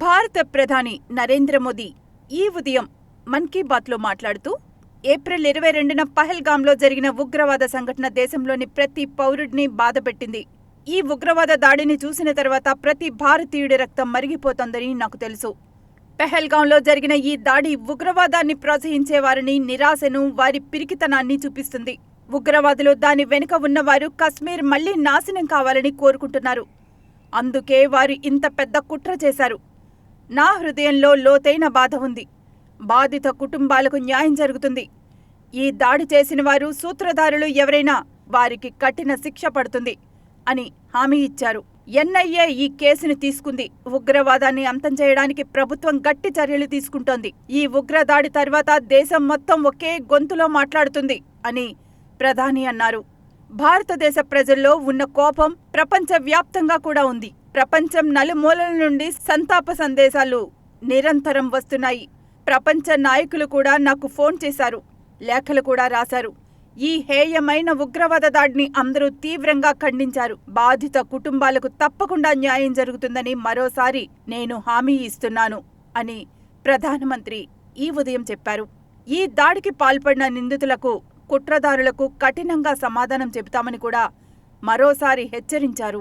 భారత ప్రధాని నరేంద్ర మోదీ ఈ ఉదయం మన్ కీ బాత్లో మాట్లాడుతూ ఏప్రిల్ ఇరవై రెండున పహల్గామ్లో జరిగిన ఉగ్రవాద సంఘటన దేశంలోని ప్రతి పౌరుడిని బాధపెట్టింది. ఈ ఉగ్రవాద దాడిని చూసిన తర్వాత ప్రతి భారతీయుడి రక్తం మరిగిపోతోందని నాకు తెలుసు. పెహల్గాంలో జరిగిన ఈ దాడి ఉగ్రవాదాన్ని ప్రోత్సహించే వారిని నిరాశను వారి పిరికితనాన్ని చూపిస్తుంది. ఉగ్రవాదులు దాని వెనుక ఉన్నవారు కశ్మీర్ మళ్ళీ నాశనం కావాలని కోరుకుంటున్నారు. అందుకే వారు ఇంత పెద్ద కుట్ర చేశారు. నా హృదయంలో లోతైన బాధ ఉంది. బాధిత కుటుంబాలకు న్యాయం జరుగుతుంది. ఈ దాడి చేసిన వారు సూత్రధారులు ఎవరైనా వారికి కఠిన శిక్ష పడుతుంది అని హామీ ఇచ్చారు. ఎన్ఐఏ ఈ కేసును తీసుకుంది. ఉగ్రవాదాన్ని అంతం చేయడానికి ప్రభుత్వం గట్టి చర్యలు తీసుకుంటోంది. ఈ ఉగ్రదాడి తర్వాత దేశం మొత్తం ఒకే గొంతులో మాట్లాడుతుంది అని ప్రధాని అన్నారు. భారతదేశ ప్రజల్లో ఉన్న కోపం ప్రపంచ వ్యాప్తంగా కూడా ఉంది. ప్రపంచం నలుమూలల నుండి సంతాప సందేశాలు నిరంతరం వస్తున్నాయి. ప్రపంచ నాయకులు కూడా నాకు ఫోన్ చేశారు. లేఖలు కూడా రాశారు. ఈ హేయమైన ఉగ్రవాద దాడిని అందరూ తీవ్రంగా ఖండించారు. బాధిత కుటుంబాలకు తప్పకుండా న్యాయం జరుగుతుందని మరోసారి నేను హామీ ఇస్తున్నాను అని ప్రధానమంత్రి ఈ ఉదయం చెప్పారు. ఈ దాడికి పాల్పడిన నిందితులకు కుట్రదారులకు కఠినంగా సమాధానం చెబుతామని కూడా మరోసారి హెచ్చరించారు.